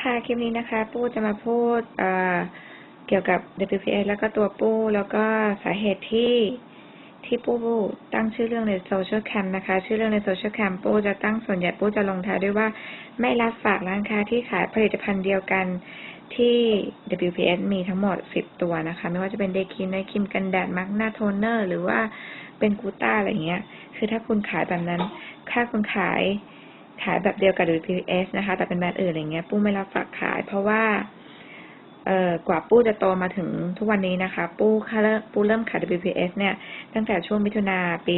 ค่ะ คลิปนี้นะคะ ปู้จะมาพูดเเกี่ยวกับ WPS แล้วก็ตัวปู้ แล้วก็สาเหตุที่ที่ปู้ตั้งชื่อเรื่องใน Social Cam นะคะ ชื่อเรื่องใน Social Cam ปู้จะตั้งส่วนใหญ่ปู้จะลงท้ายด้วยว่าไม่รับฝากร้านค้าที่ขายผลิตภัณฑ์เดียวกันที่ WPS มีทั้งหมด 10 ตัวนะคะ ไม่ว่าจะเป็นเดคินไนคิมกันแดดมาร์กหน้าโทนเนอร์ หรือว่าเป็นกูต้าอะไรเงี้ย คือถ้าคุณขายแบบนั้นถ้าคุณขาย ขายแบบเดียวกับ WPS นะคะ แต่เป็นแบรนด์อื่นอะไรเงี้ยปู้ไม่รับฝากขาย เพราะว่า เอ่อกว่าปู้จะโตมาถึงทุกวันนี้นะคะ ปู้เริ่มปู้เริ่มขาย WPS เนี่ย ตั้งแต่ช่วงมิถุนาปี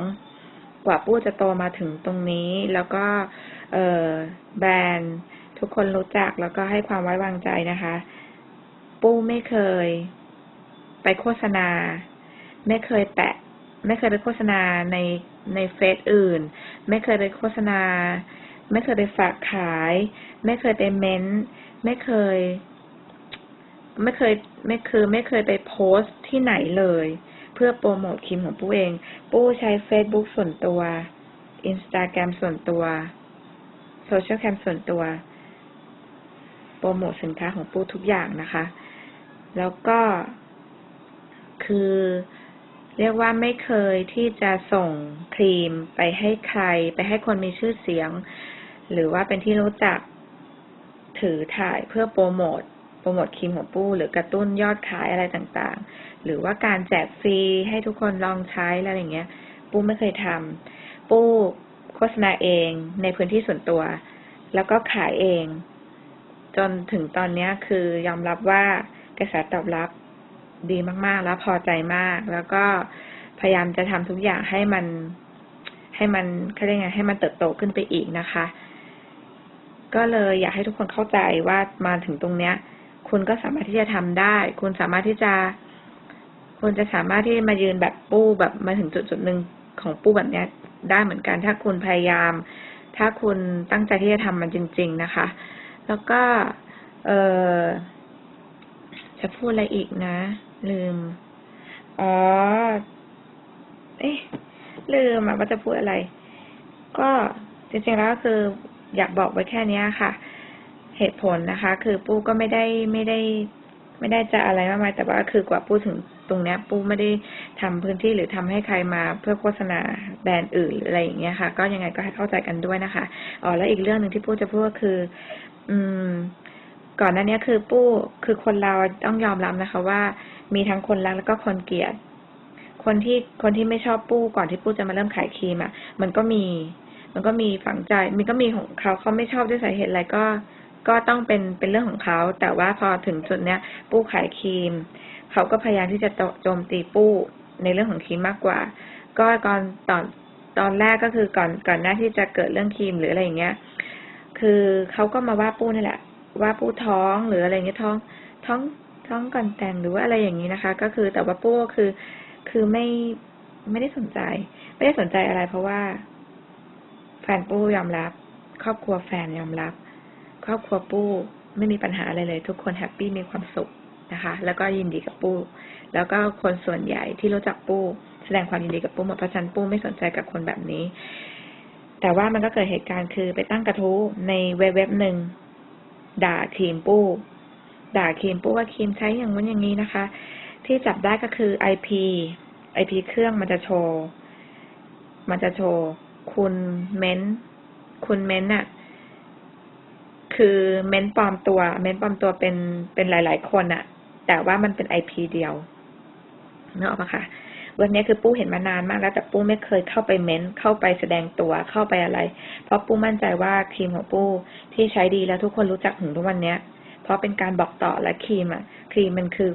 2012 กว่าปู้จะโตมาถึงตรงนี้ แล้วก็ เอ่อแบรนด์ทุกคนรู้จักแล้วก็ให้ความไว้วางใจนะคะ ปู้ไม่เคยไปโฆษณา ไม่เคยแตะ ไม่เคยไปโฆษณาในในเฟซอื่น ไม่เคยไปโฆษณา ไม่เคยไปฝากขาย ไม่เคยไปเม้นต์ไม่เคย ไม่เคยไม่คือไม่เคยไปโพสต์ที่ไหนเลย เพื่อโปรโมทครีมของปู้เอง ปู้ใช้ Facebook ส่วนตัว Instagram ส่วนตัว Social Cam ส่วนตัว โปรโมทสินค้าของปู้ทุกอย่างนะคะ แล้วก็คือ เรียกว่าไม่เคยที่จะส่งครีมไปให้ใคร ไปให้คนมีชื่อเสียง หรือว่าเป็นที่รู้จักถือถ่ายเพื่อโปรโมทโปรโมทครีมของปู้หรือกระตุ้นยอดขายอะไรต่างๆ หรือว่าการแจกฟรีให้ทุกคนลองใช้อะไรอย่างเงี้ย ปู้ไม่เคยทำปู้โฆษณาเองในพื้นที่ส่วนตัว แล้วก็ขายเอง จนถึงตอนนี้คือยอมรับว่ากระแสตอบรับ ดีมาก ๆ แล้วพอใจมาก แล้วก็พยายามจะทำทุกอย่างให้มัน ให้มันเขาเรียกไงให้มันเติบโตขึ้นไปอีกนะคะ ก็เลยอยากให้ทุกคนเข้าใจว่ามาถึงตรงเนี้ย คุณก็สามารถที่จะทำได้ คุณสามารถที่จะ คุณจะสามารถที่มายืนแบบปู้แบบมาถึงจุดจุดหนึ่งของปู้แบบเนี้ย ได้เหมือนกัน ถ้าคุณพยายาม ถ้าคุณตั้งใจที่จะทำมันจริง ๆ นะคะ แล้วก็ เออจะพูดอะไรอีกนะ ลืม อ๋อ เอ๊ะ ลืมอะว่าจะพูดอะไร ก็จริงๆแล้วคืออยากบอกไว้แค่นี้ค่ะ เหตุผลนะคะ คือปู้ก็ไม่ได้ไม่ได้ ไม่ได้จะอะไรมากมายแต่ว่าคือกว่าปู้ถึงตรงเนี้ยปู้ไม่ได้ทำพื้นที่หรือทำให้ใครมาเพื่อโฆษณาแบรนด์อื่นหรืออะไรอย่างเงี้ยค่ะ ก็ยังไงก็ให้เข้าใจกันด้วยนะคะอ๋อแล้วอีกเรื่องหนึ่งที่ปู้จะพูดก็คือ อืม ก่อนหน้านี้คือปู้คือคนเราต้องยอมรับนะคะ ว่ามีทั้งคนรักแล้วก็คนเกลียด คนที่คนที่ไม่ชอบปู้ก่อนที่ปู้จะมาเริ่มขายครีมอะ มันก็มี มันก็มีฝังใจ มันก็มีของเขาเขาไม่ชอบด้วยสาเหตุอะไรก็ก็ต้องเป็นเป็นเรื่องของเขา แต่ว่าพอถึงจุดเนี้ย ปู้ขายครีม เขาก็พยายามที่จะโจมตีปู้ในเรื่องของครีมมากกว่า ก็ก่อนตอนตอนแรกก็คือก่อนก่อนหน้าที่จะเกิดเรื่องครีมหรืออะไรอย่างเงี้ย คือเขาก็มาว่าปู้นี่แหละ ว่าปู้ท้องหรืออะไรเงี้ยท้อง ท้องท้องก่อนแต่งหรือว่าอะไรอย่างนี้นะคะ ก็คือแต่ว่าปู้คือ คือไม่ไม่ได้สนใจ ไม่ได้สนใจอะไร เพราะว่า แฟนปู้ยอมรับ ครอบครัวแฟนยอมรับ ครอบครัวปู้ไม่มีปัญหาอะไรเลย ทุกคนแฮปปี้มีความสุขนะคะ แล้วก็ยินดีกับปู้แล้วก็คนส่วนใหญ่ที่รู้จักปู้แสดงความยินดีกับปู้หมดเพราะฉันปู้ไม่สนใจกับคนแบบนี้ แต่ว่ามันก็เกิดเหตุการณ์คือไปตั้งกระทู้ในเว็บเว็บหนึ่ง ด่าครีมปู้ด่าครีมปู้ว่าครีมใช้อย่างนู้นอย่างนี้นะคะ ที่จับได้ก็คือ IP IP เครื่องมันจะโชว์ มันจะโชว์ คุณเม้น คุณเม้นอะคือเม้นปลอมตัว เม้นปลอมตัวเป็นเป็นหลาย ๆ คนอะแต่ว่ามันเป็น IP เดียวนึกออกปะคะ วันนี้คือปู้เห็นมานานมากแล้วแต่ปู้ไม่เคยเข้าไปเม้นเข้าไปแสดงตัวเข้าไปอะไร เพราะปู้มั่นใจว่าครีมของปู้ที่ใช้ดีแล้วทุกคนรู้จักถึงทุกวันเนี้ย เพราะเป็นการบอกต่อและครีมอะครีมมันคือ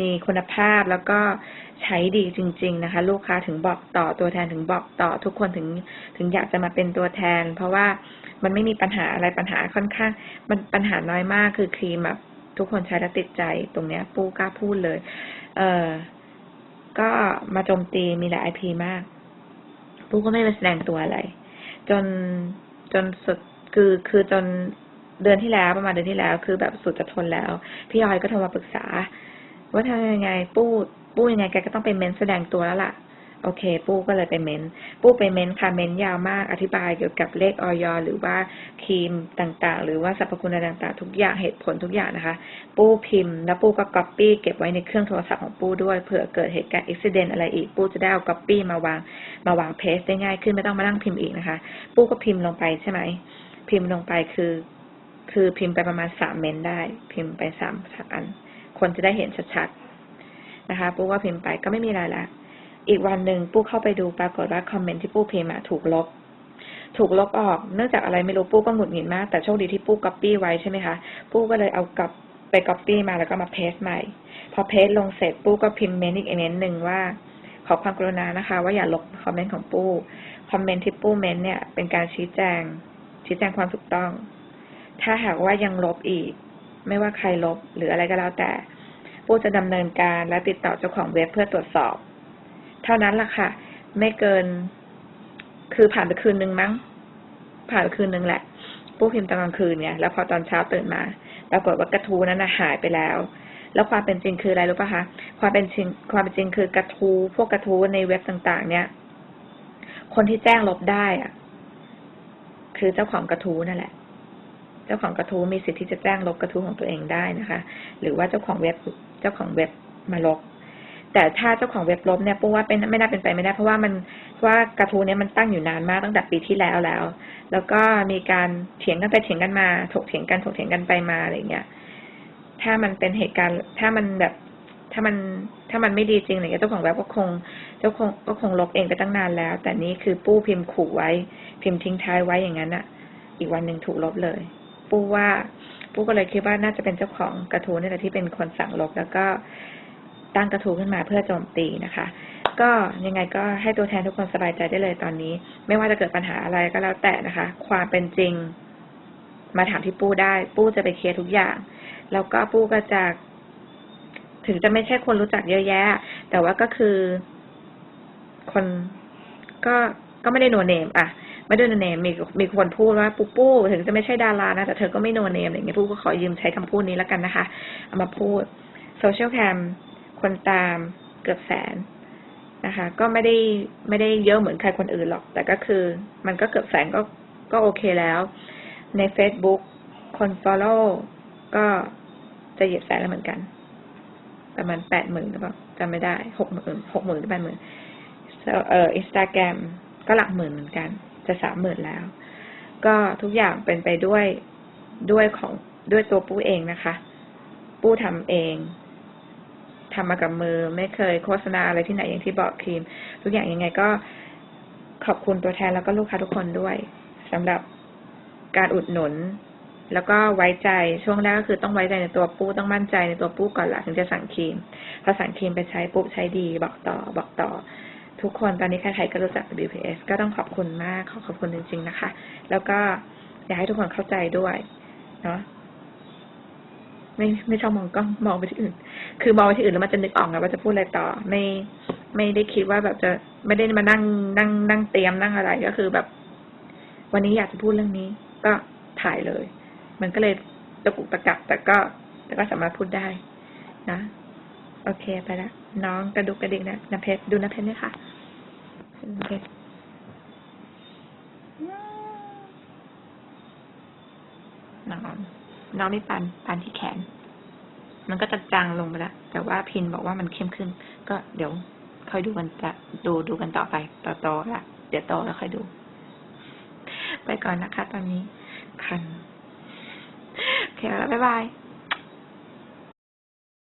มีคุณภาพแล้วก็ใช้ดีจริง ๆ นะคะ ลูกค้าถึงบอกต่อตัวแทนถึงบอกต่อ ทุกคนถึงถึงอยากจะมาเป็นตัวแทน เพราะว่ามันไม่มีปัญหาอะไรปัญหาค่อนข้าง มันปัญหาน้อยมากคือครีมแบบทุกคนใช้แล้วติดใจตรงเนี้ยปู้กล้าพูดเลย เออ ก็มาโจมตีมีหลายไอพีมากปุ้กก็ไม่ไปแสดงตัวอะไร จนจนสุดคือคือจนเดือนที่แล้วประมาณเดือนที่แล้ว คือแบบสุดจะทนแล้ว พี่ออยก็โทรมาปรึกษา ว่าทำยังไงปู้ปู้ยังไงแกก็ต้องไปเม้นแสดงตัวแล้วล่ะ โอเค ปู้ก็เลยไปเม้นปู้ไปเม้นค่ะเม้นยาวมากอธิบายเกี่ยวกับเลขออยหรือว่าครีมต่างๆ หรือว่าสรรพคุณอะไรต่างๆ ทุกอย่างเหตุผลทุกอย่างนะคะ ปู้พิมพ์ แล้วปู้ก็ก๊อปปี้เก็บไว้ในเครื่องโทรศัพท์ของปู้ด้วยเผื่อเกิดเหตุการณ์อุบิเหตุอะไรอีกปู้จะได้เอาก๊อปปี้มาวางมาวางเพจได้ง่ายขึ้นไม่ต้องมานั่งพิมพ์อีกนะคะ ปู้ก็พิมพ์ลงไปใช่ไหมพิมพ์ลงไปคือ คือพิมพ์ไปประมาณสามเมนได้ พิมพ์ไปสามสามอัน คนจะได้เห็นชัดๆนะคะปู้ก็พิมพ์ไปก็ไม่มีอะไรละ อีกวันหนึ่งปู้เข้าไปดูปรากฏว่าคอมเมนต์ที่ปู้พิมพ์ถูกลบ ถูกลบออก เนื่องจากอะไรไม่รู้ปู้ก็หงุดหงิดมาก แต่โชคดีที่ปู้ก๊อปปี้ไว้ใช่ไหมคะ ปู้ก็เลยเอากลับไปก๊อปปี้มาแล้วก็มาเพสใหม่ พอเพสลงเสร็จปู้ก็พิมพ์เมนต์อีกเมนต์หนึ่งว่า ขอความกรุณานะคะ ว่าอย่าลบคอมเมนต์ของปู้คอมเมนต์ที่ปู้เมนต์เนี่ยเป็นการชี้แจง ชี้แจงความถูกต้อง ถ้าหากว่ายังลบอีก ไม่ว่าใครลบหรืออะไรก็แล้วแต่ปู้จะดำเนินการและติดต่อเจ้าของเว็บเพื่อตรวจสอบ เท่านั้นล่ะค่ะ ไม่เกิน คือผ่านไปคืนนึงมั้ง ผ่านไปคืนนึงแหละปู้พิมพ์ตอนกลางคืนเนี่ย แล้วพอตอนเช้าตื่นมา ปรากฏว่ากระทู้นั้นนะหายไปแล้ว แล้วความเป็นจริงคืออะไรรู้ปะคะ ความเป็นจริง ความเป็นจริงคือกระทู้พวกกระทู้ในเว็บต่างๆ เนี่ย คนที่แจ้งลบได้อะคือเจ้าของกระทู้นั่นแหละเจ้าของกระทู้มีสิทธิ์ที่จะแจ้งลบกระทู้ของตัวเองได้นะคะ หรือว่าเจ้าของเว็บเจ้าของเว็บมาลบ แต่ถ้าเจ้าของเว็บลบเนี่ยปูว่าเป็นไม่น่าเป็นไปไม่ได้เพราะว่ามันว่ากระทู้เนี้ยมันตั้งอยู่นานมากตั้งแต่ปีที่แล้วแล้ว แล้วก็มีการเถียงกันไปเถียงกันมา ถกเถียงกันถกเถียงกันไปมาอะไรเงี้ย ถ้ามันเป็นเหตุการณ์ ถ้ามันแบบ ถ้ามันถ้ามันไม่ดีจริงอะไรเงี้ยเจ้าของเว็บก็คง เจ้าคงก็คงลบเองไปตั้งนานแล้ว แต่นี่คือปู้พิมพ์ขู่ไว้ พิมพ์ทิ้งท้ายไว้อย่างนั้นอะอีกวันหนึ่งถูกลบเลย ปู้ว่าปู้ก็เลยคิดว่าน่าจะเป็นเจ้าของกระทู้นี่แหละที่เป็นคนสั่งลบแล้วก็ ตั้งกระทู้ขึ้นมาเพื่อโจมตีนะคะ ก็ยังไงก็ให้ตัวแทนทุกคนสบายใจได้เลยตอนนี้ ไม่ว่าจะเกิดปัญหาอะไรก็แล้วแต่นะคะ ความเป็นจริง มาถามที่ปู้ได้ ปู้จะไปเคลียร์ทุกอย่าง แล้วก็ปู้ก็จะ ถึงจะไม่ใช่คนรู้จักเยอะแยะ แต่ว่าก็คือ คนก็ก็ไม่ได้โนเนมอะไม่ได้โนเนมมีมีคนพูดว่าปูปู้ถึงจะไม่ใช่ดารานะแต่เธอก็ไม่โนเนมอะไรเงี้ยปูก็ขอยืมใช้คำพูดนี้แล้วกันนะคะ เอามาพูดโซเชียลแคม คนตามเกือบแสนนะคะ ก็ไม่ได้ไม่ได้เยอะเหมือนใครคนอื่นหรอก แต่ก็คือมันก็เกือบแสนก็ก็โอเคแล้ว ใน Facebook คน follow ก็จะเหยียบแสนแล้วเหมือนกัน ประมาณแปดหมื่นหรือเปล่าจำไม่ได้หกหมื่นหกหมื่นหรือแปดหมื่นเอ่ออินสตาแกรมก็หลักหมื่นเหมือนกัน จะสามหมื่นแล้ว ก็ทุกอย่างเป็นไปด้วยด้วยของด้วยตัวปู้เองนะคะ ปู้ทำเอง ทำมากับมือ ไม่เคยโฆษณาอะไรที่ไหนอย่างที่บอกครีม ทุกอย่างยังไงก็ขอบคุณตัวแทนแล้วก็ลูกค้าทุกคนด้วยสำหรับการอุดหนุน แล้วก็ไว้ใจช่วงแรกก็คือต้องไว้ใจในตัวปู้ต้องมั่นใจในตัวปู้ก่อนละถึงจะสั่งครีมพอสั่งครีมไปใช้ปุ๊บใช้ดี บอกต่อบอกต่อ ทุกคนตอนนี้ใครๆก็รู้จัก WPS ก็ต้องขอบคุณมากขอขอบคุณจริง ๆ นะคะ แล้วก็อยากให้ทุกคนเข้าใจด้วย เนาะไม่ไม่ชอบมองกล้องมองไปที่อื่น คือมองไปที่อื่นแล้วมันจะนึกออกไงว่าจะพูดอะไรต่อ ไม่ไม่ได้คิดว่าแบบจะไม่ได้มานั่งนั่งนั่งเตรียมนั่งอะไรก็คือแบบ วันนี้อยากจะพูดเรื่องนี้ ก็ถ่ายเลย มันก็เลยตะกุกตะกักแต่ก็แต่ก็สามารถพูดได้นะโอเคไปละน้องกระดุกกระดิกนะน้ำเพชรดูน้ำเพชรด้วยค่ะนเพชรน้องน้องไม่ปันปันที่แขน มันก็จะจางลงไปแล้ว แต่ว่าพินบอกว่ามันเข้มขึ้น ก็เดี๋ยวค่อยดูกันจะดูดูกันต่อไปต่อโตละเดี๋ยวโตแล้วค่อยดู ไปก่อนนะคะ ตอนนี้คันโอเคแล้วบ๊ายบาย